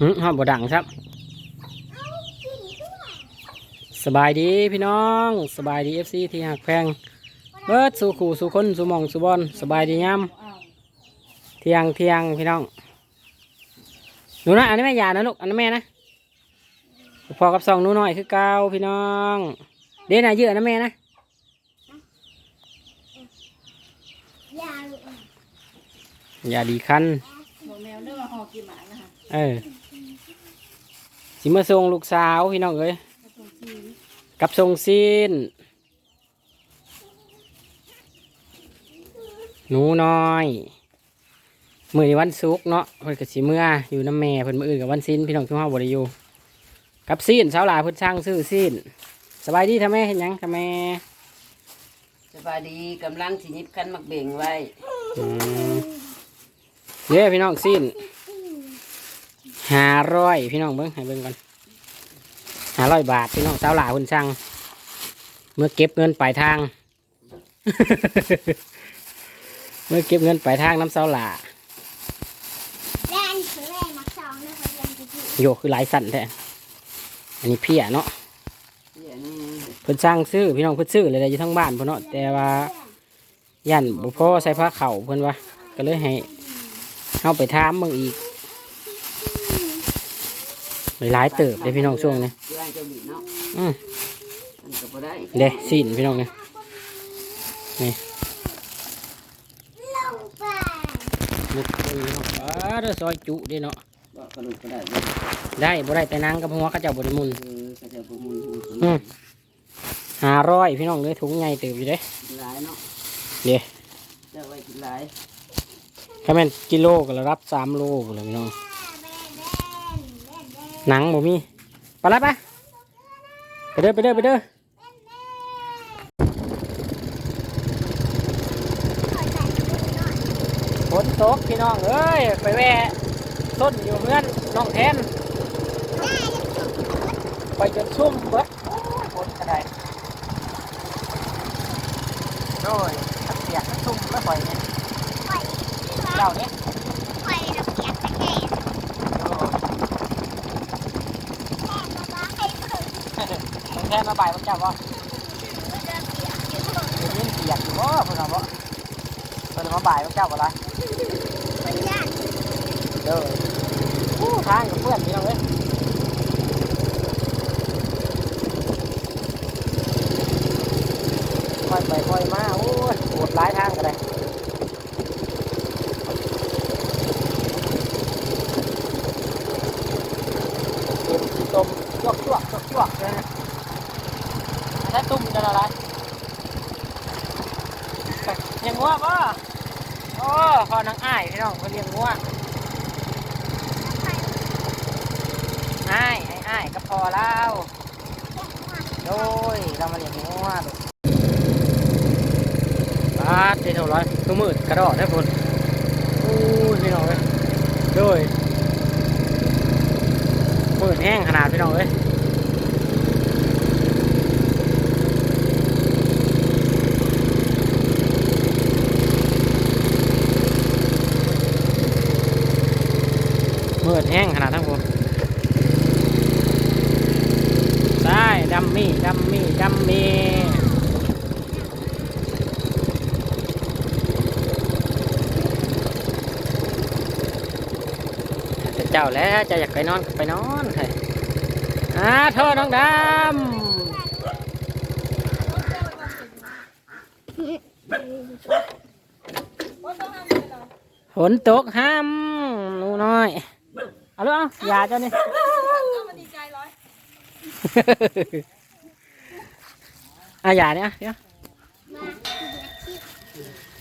หึฮอดบ่ดังครับ สบายดีพี่น้อง สบายดีเอฟซีที่หักแพง เบิดสู่ขู่สู่คนสู่หมองสู่บอลสบายดียามเที่ยงเที่ยงพี่น้องหนูนะอันนี้แม่ยานะลูกอันนี้นแม่นะพอกับสองหนูหน่อยคือเกาพี่น้อง เด่นอะเยอะนะแม่นะยาอย่าดีคันบอกแมวเด้อว่าหอกี่หมานะคะเออ สิมาส่งลูกสาวพี่น้องเอ้ยกระทงชีวิตกับส่งซีนหนูน้อยมือนี้วันศุกร์เนาะเพิ่นก็สิเมื่ออยู่น้ำแม่เพิ่นมื้ออื่นกับวันซินพี่น้องทุกเฮาบ่ได้อยู่กับซีนสาวหลาเพิ่นช่างซื้อซีนสบายดีทำแม่เห็นยังทำแม่สบายดีกำลังสิยิบคันมักเบ่งไว้อืมเด้พี่น้องซีน ห้าร้อยพี่น้องเบิ่งให้เบิ่งก่อนห้าร้อยบาทพี่น้องสาวหลาเพิ่นช่างเมื่อเก็บเงินปลายทาง เมื่อเก็บเงินปลายทางน้ำสาวหลาแล่นคือแล่นมาสองนะคะยังจะอยู่โยคือหลายสั่นแท้อันนี้เพี้ยเนาะเดี๋ยวนี้เพิ่นสร้างซื้อพี่น้องเพิ่นซื้อเลยได้อยู่ทั้งบ้านเพิ่นเนาะแต่ว่ายันบ่พอใส่ผ้าเข่าวเพิ่นว่าก็เลยให้เอาไปถามเบิ่งอีก หลายเติบเลยพี่น้องช่วงนี้เพื่อนจะบีเนาะอืมมันก็บ่ได้เด้สินพี่น้องเนี่ยลงไปมุกเบิ่งพี่น้องอ้าเด้อซอยจุเด้เนาะบ่กระดูกก็ได้บ่ได้บ่ได้แต่นางกับหัวเขาเจ้าบ่ได้มุนเออก็จะบ่มุนอืมห้าร้อยพี่น้องเลยถุงใหญ่เติบอยู่เด้หลายเนาะเด้จะไว้กินหลายถ้าแม่นกิโลก็ละรับสามโลพุ่นเลยพี่น้อง หนังบ่มีไปละปะไปเด้อไปเด้อไปเด้อฝนตกพี่น้องเอ้ยไปแวะต้นอยู่เพื่อนน้องแทนไปจนชุ่มเบิดโอ้ยฝนกระไดโดยทั้งเปียกทั้งชุ่มแล้วปล่อยเนี่ยเจ้าเนี่ย ไปน้ำเปียกตะแกรงแม่มาบ้าให้เพิ่ง น้อง แทนมาบ่ายพวกเจ้าบ่มันจะเปียกอยู่เพิ่งเดี๋ยวนี้เปียกอยู่บ่เพิ่นเอาบ่เพิ่นมาบ่ายพวกเจ้าบ่ล่ะมันยากเด้ออู้ทางกับเพื่อนพี่น้องเอ้ยค่อยไปค่อยมาโอ้ยปวดหลายทางกันเลยต็มที่ต้มจวกจวกจวกจวกเลยนะ ถ้ตุ้มจะละลายยังงัวป่ะโอ้พอนางอ้ายพี่น้องเขาเลี้ยงงัวอ้ายไอ้อ้ายก็พอแล้วโดยเรามาเลี้ยงงัวลูบาดเท่าไรตัวมืดกระโดดได้ผลอู้พี่น้องเอ้ยโดยมืดแห้งขนาดพี่น้องเอ้ย ดแห้งขนาดทั้งผมได้ดัมมี่ดัมมี่ดัมมี่เจ้าแล้วจะอยากไปนอนไปนอนใช่อ่าโทษน้องดำฝนตกห้ามหนูน้อย เอาลูกเอาอย่าเจ้านี่มันดีใจร้อยอะอย่าเนี่ยเดี๋ยว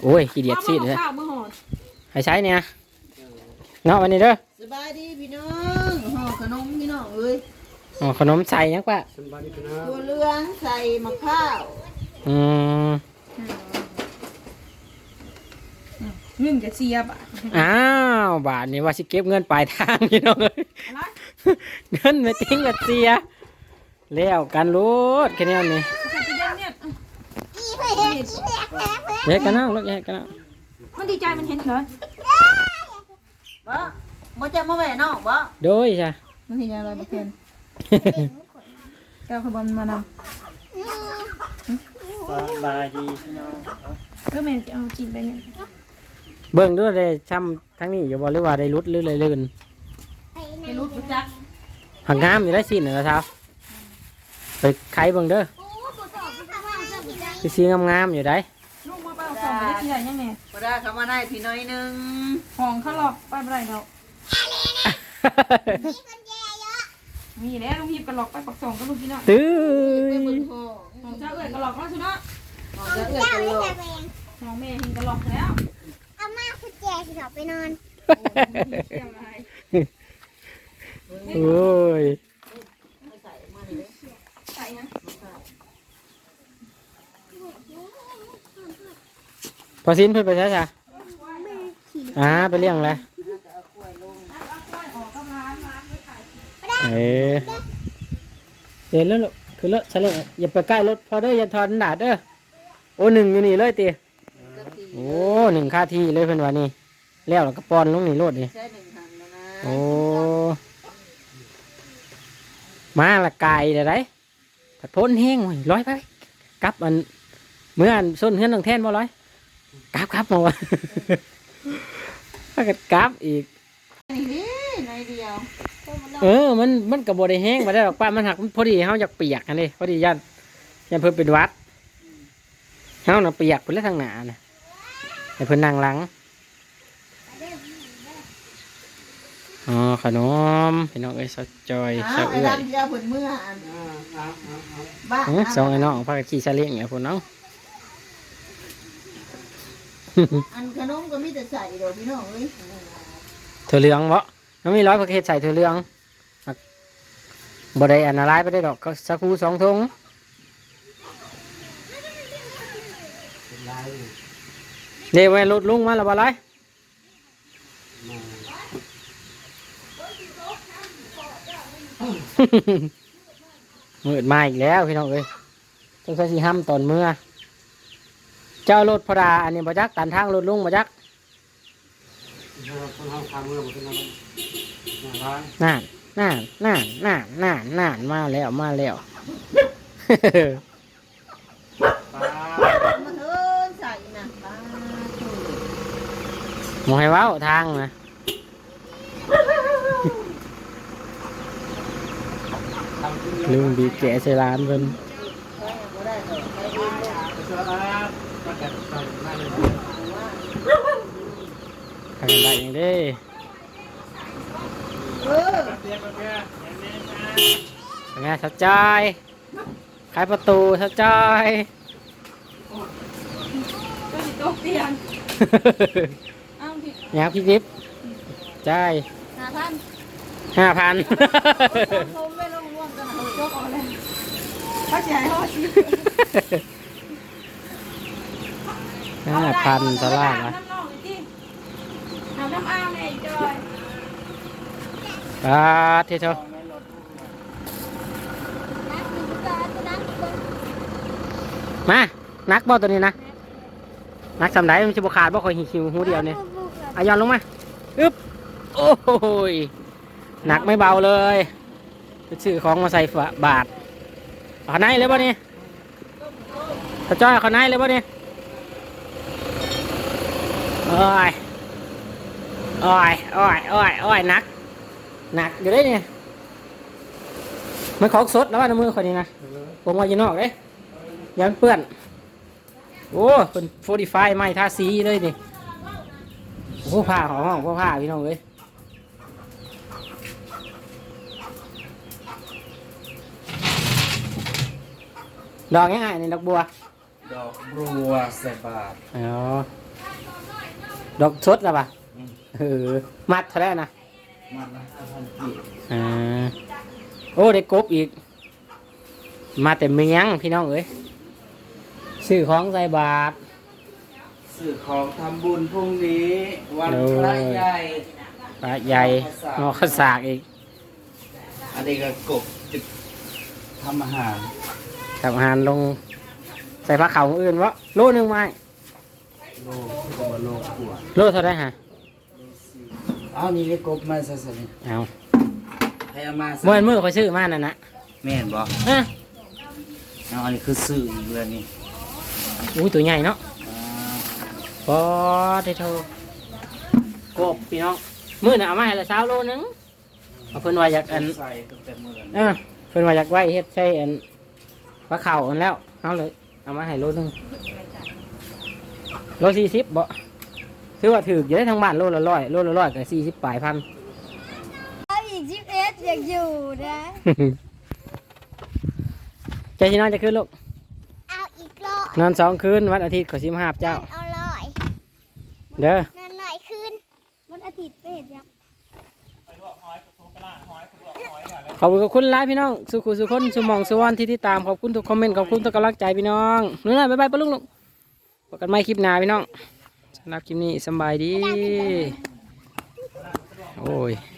โอ้ยขี้เดียดซีดเลยข้าวมือหอดให้ใช้เนี่ยเนาะวันนี้เด้อสบายดีพี่น้องห่อขนมพี่น้องเอ้ยอ๋อขนมใส่ยังปะตัวเรืองใส่มะพร้าวอืม เงินจะเสียบอะอ้าวบาทนี้ว่าสิเก็บเงินปลายทางพี่น้องเอ้ยอะไรเงินไม่ทิ้งกับเสียแล้วกันรูดแค่นี้นี่ใส่ไปยังเนี่ยอีเพื่อนอีเพื่อนแม่เพื่อนแยกกันเอาลูกแยกกันเอามันดีใจมันเห็นเหรอบ่บ่จะมาแหวนอกบ่โดยจ้ะมันเห็นยังลอยมาเพียนเด็กขนแก้วขบวนมานสบายดีพี่น้องำก็แม่จะเอาจีนไปเนี่ย เบิ่งด้วยได้ช้ำทั้งนี้อยู่บ่หรือว่าได้รุดหรือเลยลื่นไปไปนั่นรูดกูจักหักงามอยู่ได้สินนะเท้าไปไขเบิ่งเด้อโอ้ปวดท้องปวดท้องจะมีได้คือสีงามๆอยู่ได้ลูกมาไปเอาของไปได้ที่ไหนยังไงบ่ได้เข้ามาได้พี่น้อยหนึงของเขาหลอกไปเมื่อไหร่เนาะมีคนแย่เยอะมีแล้วลุงพีบกระหลอกไปปักสองก็ลูกพี่เนาะตื้อไปเบิ่งพ่อของเจ้าเอ๋ยกระหลอกมาสุดเนาะขอของจะเอื้อเจ้ากันไม่โลจะกแบ่งของแม่เห็นกระหลอกแล้ว แจสิเขาไปนอนโอ้ยใส่นะพอสินเพิ่นไปใช่จ้ะอ่าไปเลี้ยงแล้วเออเดี๋ยวแล้วลูกคือรถใช่เลยอย่าไปใกล้รถพอเด้ออย่าถอนดาดเด้อโอ้หนึ่งอยู่นี่เลยตี โอ้หนึ่งค่าที่เลยเพิ่นว่านี่แล้วแล้วก็ปอนลงนี่รถนี่ใช้หนึ่งหันแล้วนะโอ้มาละไก่เดี๋ยวได้ผัดพ้นแห้งเว้ยร้อยไปกลับอันเมื่ออันส้นเฮือนต้องแท่นบ่ร้อยกลับกลับมาวะถ้าเกิดกลับอีกนี่น้อยเดียวเออมันมันกับบได้แห้งมาได้หรอกป้ามันหักมันพอดีเฮาอยากเปียกอันนี้พอดียันยันเพิ่นเป็นหวัดเฮาน่ะเปียกเพิ่นเลยทางหน้าน่ะ ให้เพิ่นนั่งหลังอ๋อขนมพี่น้องเอ้ยสดจอยสอ้าดวไอ้เอื้อยดำยาผลเมื่ออันบ้าอื้อสองไอ้น้องพากันขี่ซาเล้งเนี่ยพุ่นน้องอันขนมก็มีแต่ใส่ดอกพี่น้องเอ้ยเธอเหลืองบ่มันมีร้อยประเภทใส่เธอเหลืองมักบ่ได้อันอะไรไปได้ดอกก็สักคูสองทง เดี๋ยวไว้รถลุงมาแล้วบ่ไรมืดมาอีกแล้วพี่น้องเอ้ยต้องใช้สีห้ำตอนเมื่อ เจ้ารถพดาอันนี้บ่จักตันทางรถลุงบ่จักน่านน่านน่านน่านน่านน่านมาแล้วมาแล้ว มาเถินใส่นะป้า ห มให้เว้าทางนะลุงบีบแกะใส่ร้านเพิ่นบ่ได้ดอกใส่เองลูกทางได้ยังเด้เออเป็นไงชัดจอยขายประตูชัดจอยก็ติดโต๊ะเตียงอ้าวพี่เนี่ยครับพี่จิ๊บใช่หาท่านห้าพันผมไม่ลงร่วมกันนะโจ๊กเอาเลยถ้าเสียหายเขาสิห้าพันตลาดนะนะน้ำนองอีกทีน้ำน้ำอ้าวแม่อีกจอยปาดเทโชนักมีกาตัวนั้นเบิ่งมานักบ่ตัวนี้นะนักสำไรมันจะบขาดบ่คอยหิวหูเดียวเนี่ยบุกๆเลย อายอนลงมาอึ๊บโอ้ยหนักไม่เบาเลยไปซื้อของมาใส่ฝาบาทเอาข้างในเลยป่ะนี่ตาจ้อยเอาข้างในเลยป่ะนี่โอ้ยโอ้ยโอ้ยโอ้ยโอ้ยหนักหนักอยู่ได้เนี่ยมันของสดแล้วว่าในมือคนนี้นะผมว่าอยู่นอกเลยยันเปื้อน โอ้เป็นโฟดิฟไม่ทาสีเลยนี่ โอ้ผ้าของห้องพ่อผ้าพี่น้องเอ้ยดอกง่ายๆนี่ดอกบัว ดอกบัวใส่บาทอ๋อดอกสดแล้วปะเออมัดเท่าไหร่นะมันละห้าพันกีบอ่าโอ้ได้กบอีก มาแต่เมียงพี่น้องเอ้ยซื้อของใส่บาท สื่อของทำบุญพรุ่งนี้ วันโอ้ยพระใหญ่ปลาใหญ่งอข้าวสากอีกอันนี้ก็กบจะทำอาหารกับอาหารลง ใส่ผ้าขาวของอื่นวะโลหนึงไหมโลที่มาโลขวดโลเท่าไหรฮะอเอานี่ได้กบมาซะสิเอาให้เอามาซะเมื่อมือเขาซื้อมานั่นนะแม่นบ่ฮะเอาอันนี้คือซื้ออีกเรือนนี่อุ้ยตัวใหญ่เนาะ อ่าปอได้เท่ากบพี่น้องมือน่ะเอามาให้ละเช้าโลนึงเอาเพิ่นว่าอยากอันใส่ตั้งแต่มื้อนั้นเออเพิ่นว่าอยากไว้เฮ็ดใช่อันปลาเข่าอันแล้วเอาเลยเอามาให้โลนึงโลสี่สิบบ่ถือว่าถืออยู่ได้ทั้งบ้านโลละร้อยโลละร้อยกับสี่สิบปลายพันเอาอีกสิบเอ็ดอยากอยู่นะใจชินอนจะขึ้นลูกเอาอีกรอบนอนสองคืนวันอาทิตย์ขอสิมาหาบเจ้า เอาลอยเด้อนอนหน่อยคืนวันอาทิตย์ไปเห็นยังขอบคุณขอบคุณหลายพี่น้อง สุขุสุคนสุหมองสุวรรณที่ติดตามขอบคุณทุกคอมเมนต์ขอบคุณทุกกำลังใจพี่น้องนู่นน่ะบ๊ายบายปะลุงลูกพบกันใหม่คลิปหน้าพี่น้องสำหรับคลิปนี้สำบายดี โอ้ยเ